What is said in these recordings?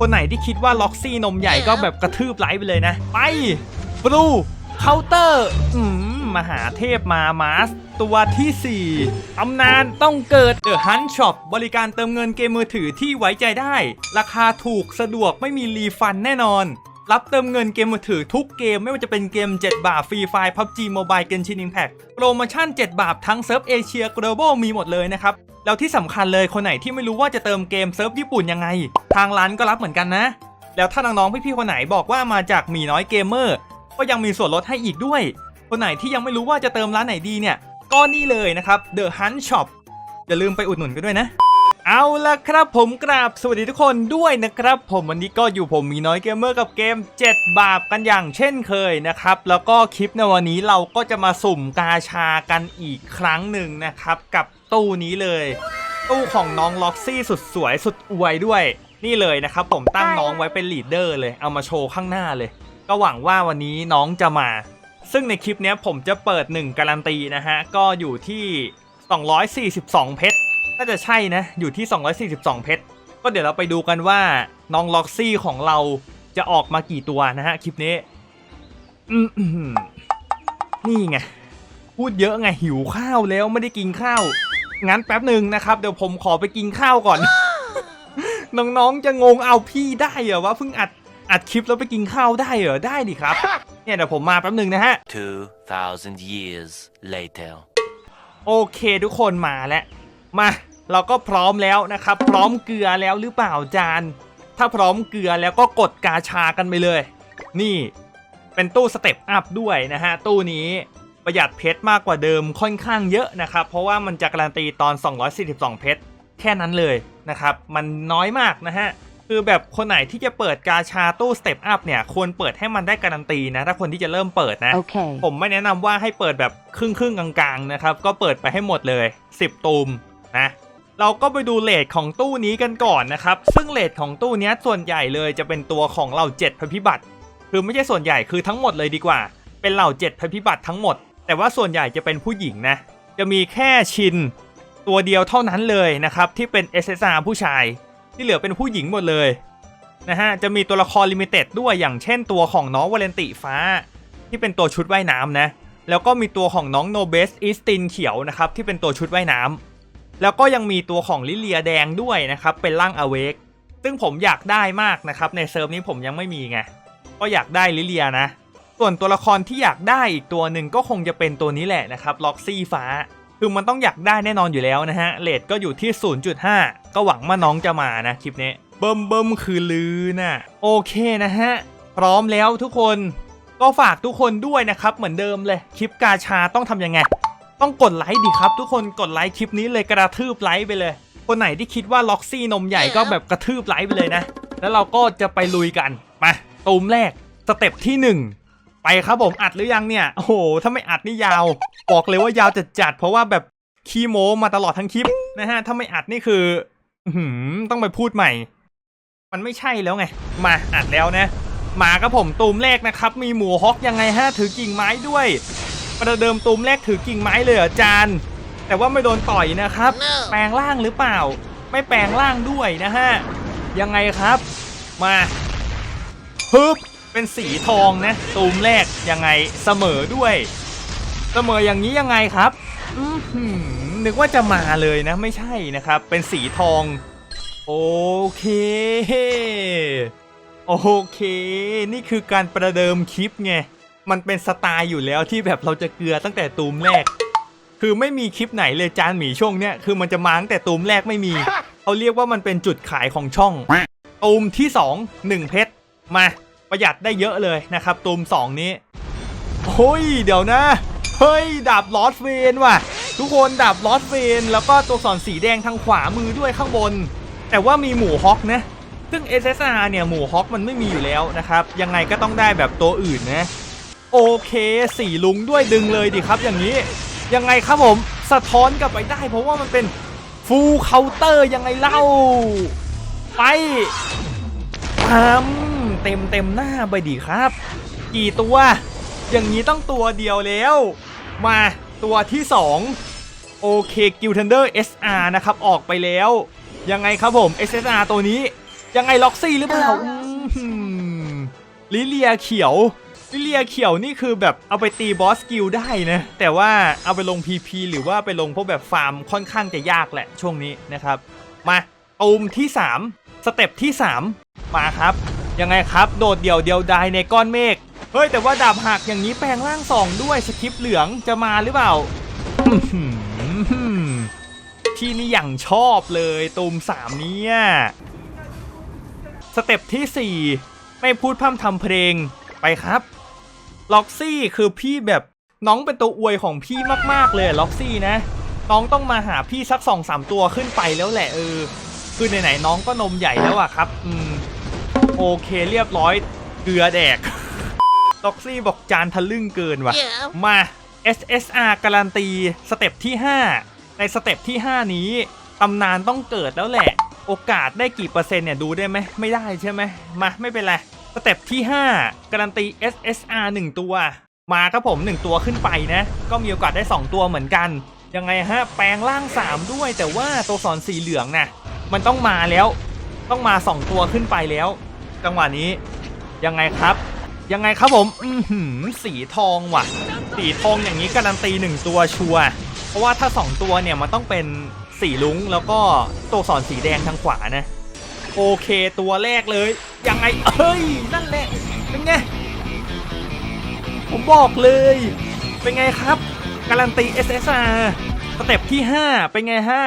คนไหนที่คิดว่าล็อกซี่นมใหญ่ก็แบบกระทืบไลฟ์ไปเลยนะ ไปบลูเคาน์เตอร์อืมมหาเทพมามาส ตัวที่ 4 ตำนานต้องเกิดเดอะฮันช็อปบริการเติมเงินเกมมือถือที่ไว้ใจได้ ราคาถูกสะดวกไม่มีรีฟันแน่นอน รับเติมเงินเกมมือถือทุกเกมไม่ว่าจะเป็นเกม 7 บาทฟรีไฟล์ PUBG Mobile Genshin Impact โปรโมชั่น 7 บาททั้งเซิร์ฟเอเชีย Global มีหมดเลยนะครับ แล้วที่สำคัญเลยคนไหนที่ไม่รู้ว่าจะเติมเกมเซิร์ฟญี่ปุ่นยังไง ทางร้านก็รับเหมือนกันนะ แล้วถ้าน้องๆพี่ๆคนไหนบอกว่ามาจากมีน้อยเกมเมอร์ก็ยังมีส่วนลดให้อีกด้วย คนไหนที่ยังไม่รู้ว่าจะเติมร้านไหนดีเนี่ย ก็นี่เลยนะครับ The Hunt Shop อย่าลืมไปอุดหนุนกันด้วยนะเอาละครับผมกราบสวัสดีทุกคนด้วยนะครับ ผมวันนี้ก็อยู่ผมมีน้อยเกมเมอร์กับเกม 7 บาปกันอย่างเช่นเคยนะครับ แล้วก็คลิปในวันนี้เราก็จะมาสุ่มกาชากันอีกครั้งหนึ่งนะครับ กับ ตู้นี้เลย ตู้ของน้องล็อกซี่สุดสวยสุดอวยด้วย นี่เลยนะครับผมตั้งน้องไว้เป็นลีดเดอร์เลยเอามาโชว์ข้างหน้าเลย ก็หวังว่าวันนี้น้องจะมา ซึ่งในคลิปเนี้ยผมจะเปิด 1 การันตีนะฮะ ก็อยู่ที่ 242 เพชรน่าจะใช่นะ อยู่ที่ 242 เพชรก็เดี๋ยวเราไปดูกันว่าน้องล็อกซี่ของเราจะออกมากี่ตัวนะฮะคลิปนี้อืมอื้อหือนี่ไง พูดเยอะไงหิวข้าวแล้วไม่ได้กินข้าว งั้นแป๊บหนึ่งนะครับ เดี๋ยวผมขอไปกินข้าวก่อน น้องๆจะงงเอาพี่ได้เหรอวะเพิ่งอัดอัดคลิปแล้วไปกินข้าวได้เหรอได้ดิครับ เนี่ยเดี๋ยวผมมาแป๊บหนึ่งนะฮะ 2,000 years later. โอเคทุกคนมาแล้วมา เราก็พร้อมแล้วนะครับ พร้อมเกลือแล้วหรือเปล่าจาน ถ้าพร้อมเกลือแล้วก็กดกาชากันไปเลย นี่เป็นตู้สเต็ปอัพด้วยนะฮะ ตู้นี้ ประหยัดเพชรมากกว่าเดิมค่อนข้างเยอะนะครับ เพราะว่ามันจะการันตีตอน 242 เพชรแค่นั้นเลยนะครับ มันน้อยมากนะฮะ คือแบบคนไหนที่จะเปิดกาชาตู้สเต็ปอัพเนี่ย ควรเปิดให้มันได้การันตีนะ ถ้าคนที่จะเริ่มเปิดนะ Okay. ผมไม่แนะนำว่าให้เปิดแบบครึ่งครึ่งๆกลางๆนะครับ ก็เปิดไปให้หมดเลย 10 ตูมนะเราก็ไปดูเลทของตู้นี้กันก่อนนะครับ ซึ่งเลทของตู้เนี้ยส่วนใหญ่เลยจะเป็นตัวของเหล่า7ภัยพิบัติ คือไม่ใช่ส่วนใหญ่คือทั้งหมดเลยดีกว่า เป็นเหล่า7ภัยพิบัติทั้งหมด แต่ว่าส่วนใหญ่จะเป็นผู้หญิงนะ จะมีแค่ชินตัวเดียวเท่านั้นเลยนะครับ ที่เป็น SSR ผู้ชายที่เหลือเป็นผู้หญิงหมดเลยนะฮะจะมีตัวละครลิมิเต็ดด้วยอย่างเช่นตัวของน้องวาเลนติฟ้า ที่เป็นตัวชุดว่ายน้ำนะแล้วก็มีตัวของน้องโนเบสอีสตินเขียวนะครับที่เป็นตัวชุดว่ายน้ำแล้วก็ยังมีตัวของลิเลียแดงด้วยนะครับเป็นร่างอเวกซึ่งผมอยากได้มากนะครับในเซิร์ฟนี้ผมยังไม่มีไงก็อยากได้ลิเลียนะ ส่วนตัวละครที่อยากได้อีกตัวหนึ่งก็คงจะเป็นตัวนี้แหละนะครับล็อกซี่ฟ้า คือมันต้องอยากได้แน่นอนอยู่แล้วนะฮะเลทก็อยู่ที่ 0.5 ก็หวังว่าน้องจะมานะคลิปนี้เบิ่มเบิ่มคือลือน่ะโอเคนะฮะพร้อมแล้วทุกคนก็ฝากทุกคนด้วยนะครับเหมือนเดิมเลยคลิปกาชาต้องทำยังไง ต้องกดไลค์ดิครับ ทุกคนกดไลค์คลิปนี้เลยกระทืบไลค์ไปเลย คนไหนที่คิดว่าล็อกซี่นมใหญ่ก็แบบกระทืบไลค์ไปเลยนะ แล้วเราก็จะไปลุยกันมาตูมแรกสเต็ปที่หนึ่ง ไปครับผมอัดหรือยังเนี่ย โอ้โห ถ้าไม่อัดนี่ยาว บอกเลยว่ายาวจัดจัดๆเพราะว่าแบบขี้โม้มาตลอดทั้งคลิปนะฮะ ถ้าไม่อัดนี่คืออื้อหือต้องไปพูดใหม่ มันไม่ใช่แล้วไง มาอัดแล้วนะมาครับผมตูมแรกนะครับ มีหมูฮอกยังไงฮะถือกิ่งไม้ด้วย ประเดิมตูมแรกถือกิ่งไม้เลยเหรอจานแต่ว่าไม่โดนต่อยนะครับแปลงร่างหรือเปล่า ไม่แปลงร่างด้วยนะฮะยังไงครับ มาฮึบ เป็นสีทองนะตูมแรกยังไงเสมอด้วย เสมออย่างนี้ยังไงครับอืนึกว่าจะมาเลยนะไม่ใช่นะครับ เป็นสีทอง โอเค โอเค นี่คือการประเดิมคลิปไง มันเป็นสไตล์อยู่แล้วที่แบบเราจะเกลือตั้งแต่ตูมแรก คือไม่มีคลิปไหนเลยจานหมีช่วงเนี้ยคือมันจะมาตั้งแต่ตูมแรกไม่มีเขาเรียกว่ามันเป็นจุดขายของช่องตูมที่2 1เพชรมา ประหยัดได้เยอะเลยนะครับตูม2 นี้เฮ้ยเดี๋ยวนะ เฮ้ยดาบลอสเวนว่ะ ทุกคนดาบลอสเวนแล้วก็ตัวสอนสีแดงทางขวามือด้วยข้างบน แต่ว่ามีหมูฮอกนะ ซึ่ง SSR เนี่ยหมูฮอกมันไม่มีอยู่แล้วนะครับ ยังไงก็ต้องได้แบบตัวอื่นนะ โอเคสีลุงด้วยดึงเลยดิครับอย่างนี้ ยังไงครับผมสะท้อนกลับไปได้ เพราะว่ามันเป็นฟูลเคาน์เตอร์ยังไงเล่า ไปปั๊ม เต็มเต็มหน้าไปดิครับ กี่ตัว อย่างนี้ต้องตัวเดียวแล้ว มาตัวที่2โอเคกิลเทนเดอร์ SR นะครับออกไปแล้ว ยังไงครับผม SSR ตัวนี้ ยังไงล็อกซี่หรือเปล่าอืมลิเลียเขียวลิเลียเขียวนี่คือแบบเอาไปตีบอสกิลได้นะ แต่ว่าเอาไปลง PP หรือว่าไปลงพวกแบบฟาร์มค่อนข้างจะยากแหละช่วงนี้นะครับ มาตูมที่ 3 สเต็ปที่ 3 มาครับ ยังไงครับ โดดเดี่ยวเดียวดายในก้อนเมฆเฮ้ยแต่ว่าดาบหักอย่างนี้แปลงร่างสองด้วยสคริปเหลืองจะมาหรือเปล่าที่นี่อย่างชอบเลยตูมสามเนี่ยสเต็ปที่ 4 ไม่พูดพร่ำทำเพลงไปครับล็อกซี่คือพี่แบบน้องเป็นตัวอวยของพี่มากๆเลยล็อกซี่นะ น้องต้องมาหาพี่สักสองสามตัวขึ้นไปแล้วแหละเออคือไหนๆน้องก็นมใหญ่แล้วอะครับ อืม โอเคเรียบร้อยเกลือแดกล็อกซี่บอกจานทะลึ่งเกินว่ะมา SSR การันตี สเต็ปที่ 5 ในสเต็ปที่ 5 นี้ ตำนานต้องเกิดแล้วแหละ โอกาสได้กี่เปอร์เซ็นต์เนี่ยดูได้ไหมไม่ได้ใช่ไหมมาไม่เป็นไร สเต็ปที่ 5 การันตี SSR 1 ตัว มาครับผม 1 ตัวขึ้นไปนะ ก็มีโอกาสได้ 2 ตัวเหมือนกัน ยังไงฮะ แปลงร่าง 3 ด้วย แต่ว่าตัวสอนสีเหลืองนะมันต้องมาแล้ว ต้องมา 2 ตัวขึ้นไปแล้ว จังหวะนี้ ยังไงครับ ยังไงครับผมอือหือสีทองว่ะ สีทองอย่างนี้การันตีหนึ่งตัวชัวเพราะว่าถ้า 2 ตัวเนี่ยมันต้องเป็นสีลุงแล้วก็ตัวสอนสีแดงทางขวานะโอเคตัวแรกเลย ยังไงเอ้ยนั่นแหละเป็นไงผมบอกเลย เป็นไงครับ การันตี SSR สเต็ปที่ 5 เป็นไงฮะ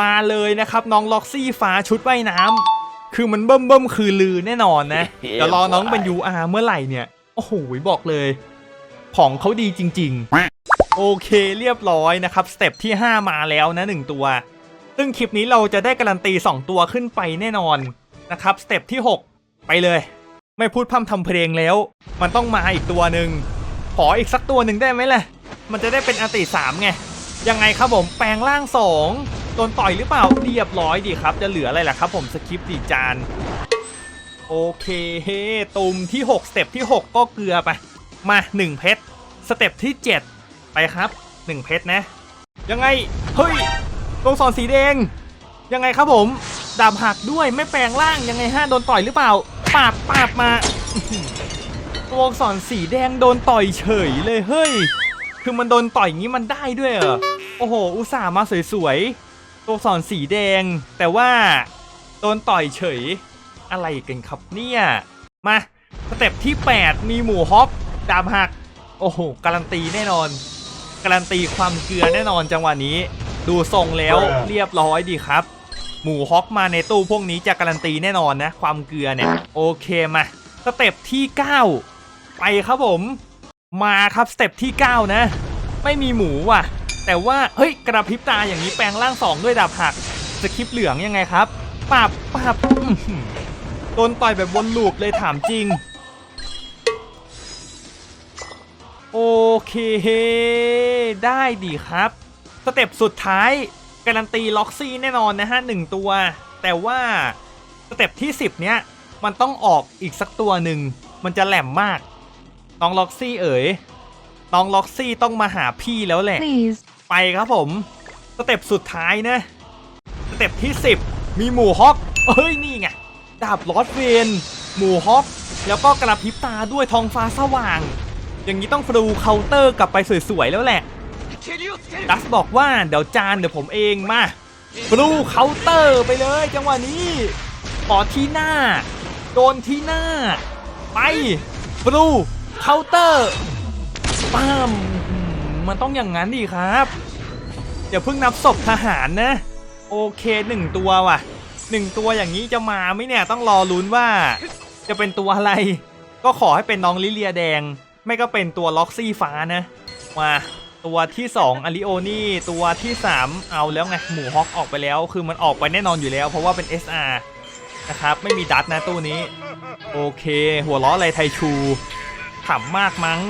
มาเลยนะครับ น้องล็อกซี่ฟ้าชุดว่ายน้ำ คือมันเบิ่มเบิ่มๆคือลือแน่นอนนะเดี๋ยวรอน้องเป็น UR เมื่อไหร่เนี่ย โอ้โหบอกเลย ของเขาดีจริง ๆ โอเคเรียบร้อยนะครับ สเต็ปที่ 5 มาแล้วนะ 1 ตัว ซึ่งคลิปนี้เราจะได้การันตี 2 ตัวขึ้นไปแน่นอนนะครับ สเต็ปที่ 6 ไปเลย ไม่พูดพร่ำทำเพลงแล้ว มันต้องมาอีกตัวหนึ่งขออีกสักตัวหนึ่งได้ไหมล่ะ มันจะได้เป็นอันติสามไง ยังไงครับผมแปลงร่างสอง โดนต่อยหรือเปล่าเรียบร้อยดีครับ จะเหลืออะไรล่ะครับ ผมสคริปต์ดีจานโอเคตุ่มที่ 6 สเต็ปที่ 6 ก็เกลือไป มา 1 เพชรสเต็ปที่ 7 ไปครับ 1 เพชรนะ ยังไง เฮ้ยตรงสอนสีแดง ยังไงครับผม ดาบหักด้วยไม่แปลงร่างยังไงฮะโดนต่อยหรือเปล่า ปาบปาบมาตัวอักษรสีแดงโดนต่อยเฉยเลยเฮ้ย คือมันโดนต่อยงี้มันได้ด้วยเหรอ โอ้โห อุตส่าห์มาสวยๆ ตัวอักษรสีแดง แต่ว่าโดนต่อยเฉยอะไรกันครับเนี่ย มาสเต็ปที่ 8 มีหมูฮอปดาบหัก โอ้โห การันตีแน่นอน การันตีความเกลือแน่นอนจังหวะนี้ ดูทรงแล้วเรียบร้อยดีครับ หมูฮอกมาในตู้พวกนี้จะการันตีแน่นอนนะ ความเกลือเนี่ย โอเคมาสเต็ปที่ 9 ไปครับผม มาครับสเต็ปที่ 9 นะ ไม่มีหมูว่ะ แต่ว่าเฮ้ยกระพริบตาอย่างนี้แปลงร่าง2ด้วยดาบหักสคริปเหลืองยังไงครับปับปับโดนต่อยแบบวนลูปเลยถามจริง โอเคได้ดีครับ สเต็ปสุดท้าย การันตีล็อกซี่แน่นอนนะฮะหนึ่งตัว แต่ว่าสเต็ปที่ 10 เนี้ยมันต้องออกอีกสักตัวหนึ่ง มันจะแหลมมาก น้องล็อกซี่เอ๋ยน้องล็อกซี่ต้องมาหาพี่แล้วแหละ Please. ไปครับผม สเต็ปสุดท้ายนะ สเต็ปที่ 10 มีหมูฮอกเอ้ยนี่ไง ดาบลอดเวนหมูฮอกแล้วก็กระพริบตาด้วยทองฟ้าสว่าง อย่างนี้ต้องฟลูเคาน์เตอร์กลับไปสวยๆแล้วแหละ ดัสบอกว่าเดี๋ยวจานเดี๋ยวผมเองมาฟลูเคาน์เตอร์ไปเลยจังหวะนี้ขอที่หน้า โดนที่หน้า ไปฟลูเคาน์เตอร์ป้าม มันต้องอย่างนั้นดีครับอย่าเพิ่งนับศพทหารนะ โอเคหนึ่งตัวว่ะหนึ่งตัวอย่างนี้จะมาไหมเนี่ยต้องรอลุ้นว่า จะเป็นตัวอะไร ก็ขอให้เป็นน้องลิเลียแดง ไม่ก็เป็นตัวล็อกซี่ฟ้านะมาตัวที่ 2อาริโอนี่ตัวที่ 3 เอาแล้วไงหมูฮอกออกไปแล้ว คือมันออกไปแน่นอนอยู่แล้ว เพราะว่าเป็น SR นะครับไม่มีดัตนะตู้นี้ โอเค หัวล้ออะไรไทชูขำมากมั้ง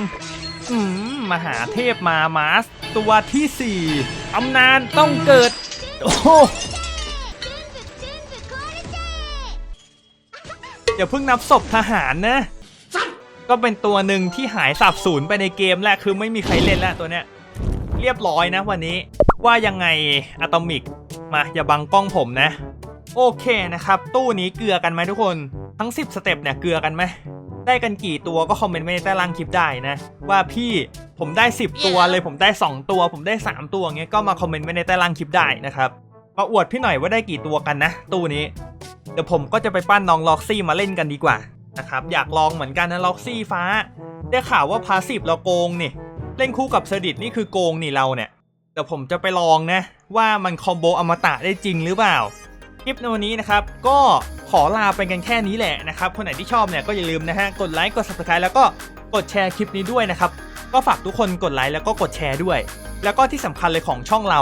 มมหาเทพมามาส ตัวที่4ตำนานต้องเกิด โอ้อย่าเพิ่งนับศพทหารนะ ก็เป็นตัวหนึ่งที่หายสับสูญไปในเกมแหละคือไม่มีใครเล่นแล้วตัวเนี้ย เรียบร้อยนะวันนี้ว่ายังไงอะตอมิก มาอย่าบังกล้องผมนะ โอเคนะครับ ตู้นี้เกลือกันไหมทุกคน ทั้ง 10 สเต็ปเนี่ยเกลือกันไหม ได้กันกี่ตัวก็คอมเมนต์ไว้ในใต้ล่างคลิปได้นะ ว่าพี่ผมได้ 10 ตัวเลยผมได้ 2 ตัว ผมได้ 3 ตัวเงี้ยก็มาคอมเมนต์ไว้ในใต้ล่างคลิปได้นะครับมาอวดพี่หน่อยว่าได้กี่ตัวกันนะ ตู้นี้ เดี๋ยวผมก็จะไปปั้นน้องล็อกซี่มาเล่นกันดีกว่านะครับอยากลองเหมือนกันนะล็อกซี่ฟ้า ได้ข่าวว่าพาสซีฟเราโกงนี่ เล่นคู่กับเซอร์ดิตนี่คือโกงนี่เราเนี่ยเดี๋ยวผมจะไปลองนะ ว่ามันคอมโบอมตะได้จริงหรือเปล่าคลิปในวันนี้นะครับก็ ขอลาไปกันแค่นี้แหละนะครับ คนไหนที่ชอบเนี่ยก็อย่าลืมนะฮะกดไลค์กด subscribe แล้วก็กดแชร์คลิปนี้ด้วยนะครับ ก็ฝากทุกคนกดไลค์แล้วก็กดแชร์ด้วย แล้วก็ที่สำคัญเลยของช่องเรา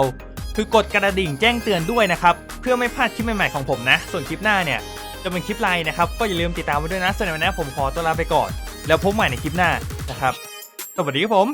คือกดกระดิ่งแจ้งเตือนด้วยนะครับ เพื่อไม่พลาดคลิปใหม่ๆของผมนะ ส่วนคลิปหน้าเนี่ยจะเป็นคลิปไลน์นะครับ ก็อย่าลืมติดตามไว้ด้วยนะส่วนนวันนี้ผมขอตัวลาไปก่อน แล้วพบใหม่ในคลิปหน้านะครับ สวัสดีครับผม